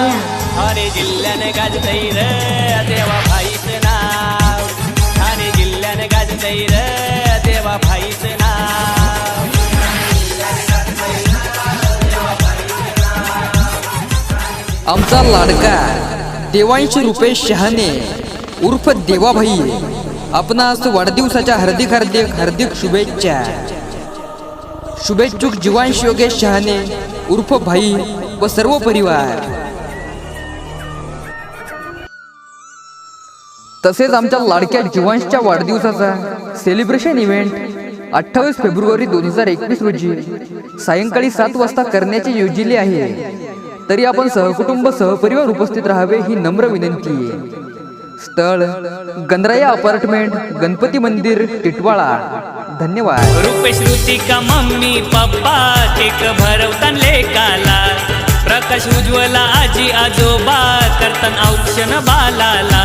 बातम्या ठाणे जिल्ह्याने गाजतई र देवा भाईच नाव. ठाणे जिल्ह्याने गाजतई र देवा भाईच नाव. आमचा लाडका देवांश रुपेश शहाणे उर्फ देवाभाई आपणास वाढदिवसाच्या हार्दिक हार्दिक हार्दिक शुभेच्छा. शुभेच्छुक जीवांश योगेश शहाणे उर्फ भाई व सर्व परिवार. तसेच आमच्या लाडक्या जीवांशच्या वाढदिवसाचा सेलिब्रेशन इव्हेंट अठ्ठावीस फेब्रुवारी दोन हजार एकवीस रोजी सायंकाळी सात वाजता करण्याचे योजिले आहे. तरी आपण सहकुटुंब सहपरिवार उपस्थित राहावे ही नम्र विनंती आहे. स्थळ गंधराया अपार्टमेंट गणपती मंदिर टिटवाळा. धन्यवाद. Rupesh Ritika mummy papa cake भरवतान लेकाला प्रकाश उज्ज्वला आजी आजोबा करतान औक्षण बालाला.